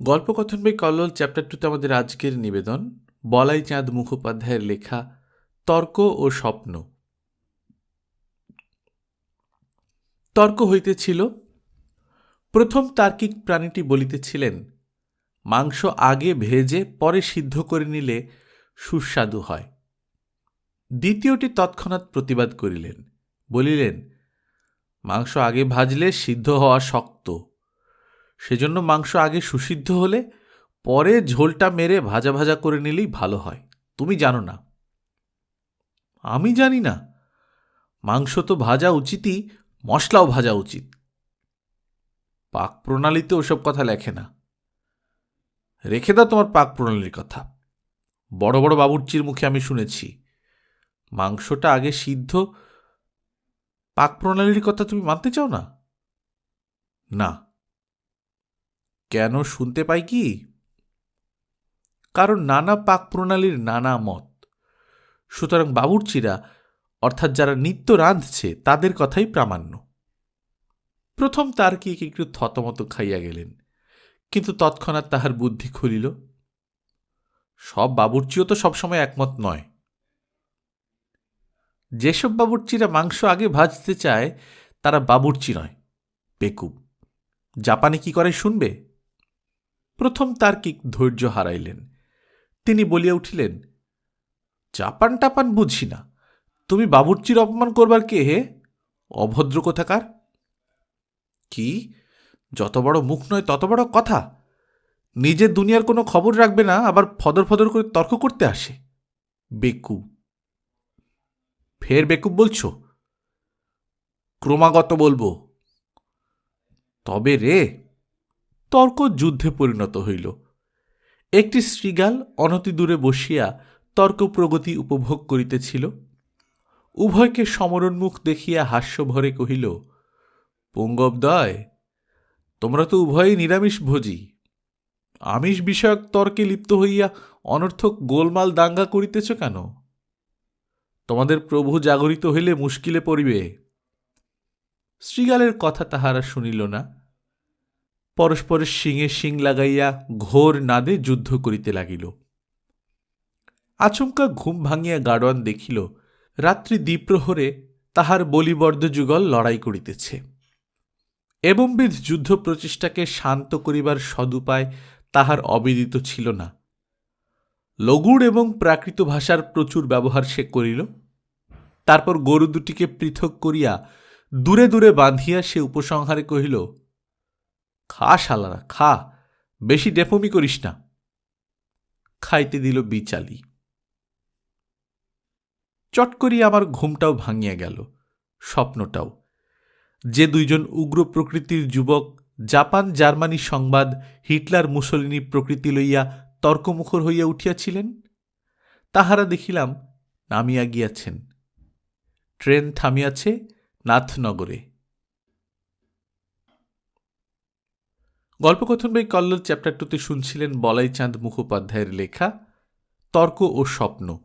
গল্পকথন বই কল্লোল চ্যাপ্টার টুতে আমাদের আজকের নিবেদন, বলাই চাঁদ মুখোপাধ্যায়ের লেখা, তর্ক ও স্বপ্ন। তর্ক হইতেছিল, প্রথম তার্কিক প্রাণীটি বলিতেছিলেন, মাংস আগে ভেজে পরে সিদ্ধ করে নিলে সুস্বাদু হয়। দ্বিতীয়টি তৎক্ষণাৎ প্রতিবাদ করিলেন, বলিলেন, মাংস আগে ভাজলে সিদ্ধ হওয়া শক্ত। সেজন্য মাংস আগে সুসিদ্ধ হলে পরে ঝোলটা মেরে ভাজা ভাজা করে নিলেই ভালো হয়। তুমি জানো না। আমি জানি না। মাংস তো ভাজা উচিতই, মশলাও ভাজা উচিত। পাক প্রণালীতে ওসব কথা লেখে না। রেখে দাও তোমার পাক প্রণালীর কথা। বড় বড় বাবুর্চির মুখে আমি শুনেছি, মাংসটা আগে সিদ্ধ, পাক প্রণালীর কথা তুমি মানতে চাও না? না। কেন শুনতে পাই কি? কারণ নানা পাক প্রণালীর নানা মত। সুতরাং বাবুর্চিরা, অর্থাৎ যারা নিত্য রাঁধছে, তাদের কথাই প্রামাণ্য। প্রথম তার কি একটু থতমত খাইয়া গেলেন, কিন্তু তৎক্ষণাৎ তাহার বুদ্ধি খুলিল, সব বাবুর্চিও তো সবসময় একমত নয়। যেসব বাবুর্চিরা মাংস আগে ভাজতে চায়, তারা বাবুর্চি নয়, বেকুব। জাপানে কি করে শুনবে? প্রথম তার্কিক ধৈর্য হারাইলেন। তিনি বলিয়া উঠিলেন, জাপান টাপান বুঝি না। তুমি বাবুর্চির অপমান করবার কে হে? অভদ্র কোথাকার? কি? যত বড় মুখ নয় তত বড় কথা। নিজের দুনিয়ার কোনো খবর রাখবে না, আবার ফদর ফদর করে তর্ক করতে আসে। বেকুব ফের বেকুব বলছো? ক্রমাগত বলব। তবে রে তর্ক যুদ্ধে পরিণত হইল। একটি শ্রীগাল অনতিদূরে বসিয়া তর্ক প্রগতি উপভোগ করিতেছিল। উভয়কে সমরণমুখ দেখিয়া হাস্যভরে কহিল পুঙ্গবদয় তোমরা তো উভয়ই নিরামিষ ভোজী। আমিষ বিষয়ক তর্কে লিপ্ত হইয়া অনর্থক গোলমাল দাঙ্গা করিতেছ কেন? তোমাদের প্রভু জাগরিত হইলে মুশকিলে পড়িবে শ্রীগালের কথা তাহারা শুনিল না। পরস্পরের শিঙে শিং লাগাইয়া ঘোর নাদে যুদ্ধ করিতে লাগিল। আচমকা ঘুম ভাঙিয়া গাড়োয়ান দেখিল, রাত্রি দ্বিপ্রহরে তাহার বলিবর্দ যুগল লড়াই করিতেছে। এবংবিধ যুদ্ধ প্রচেষ্টাকে শান্ত করিবার সদুপায় তাহার অবিদিত ছিল না। লগুড় এবং প্রাকৃত ভাষার প্রচুর ব্যবহার সে করিল। তারপর গরু দুটিকে পৃথক করিয়া দূরে দূরে বাঁধিয়া সে উপসংহারে কহিল খা শালারা, খা, বেশি ডেপমি করিস না। খাইতে দিল বিচালি। চট করিয়া আমার ঘুমটাও ভাঙিয়া গেল, স্বপ্নটাও। যে দুইজন উগ্র প্রকৃতির যুবক, জাপান জার্মানি সংবাদ, হিটলার মুসলিনী প্রকৃতি লইয়া তর্কমুখর হইয়া উঠিয়াছিলেন, তাহারা দেখিলাম নামিয়া গিয়াছেন। ট্রেন থামিয়াছে নাথনগরে। গল্পকথন বই কল্লোল চ্যাপ্টার টুতে শুনছিলেন বলাইচাঁদ মুখোপাধ্যায়ের লেখা তর্ক ও স্বপ্ন।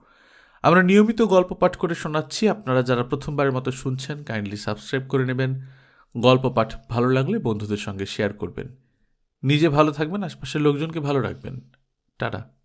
আমরা নিয়মিত গল্প পাঠ করে শোনাচ্ছি। আপনারা যারা প্রথমবারের মতো শুনছেন কাইন্ডলি সাবস্ক্রাইব করে নেবেন। গল্প পাঠ ভালো লাগলে বন্ধুদের সঙ্গে শেয়ার করবেন। নিজে ভালো থাকবেন, আশপাশের লোকজনকে ভালো রাখবেন। টাটা।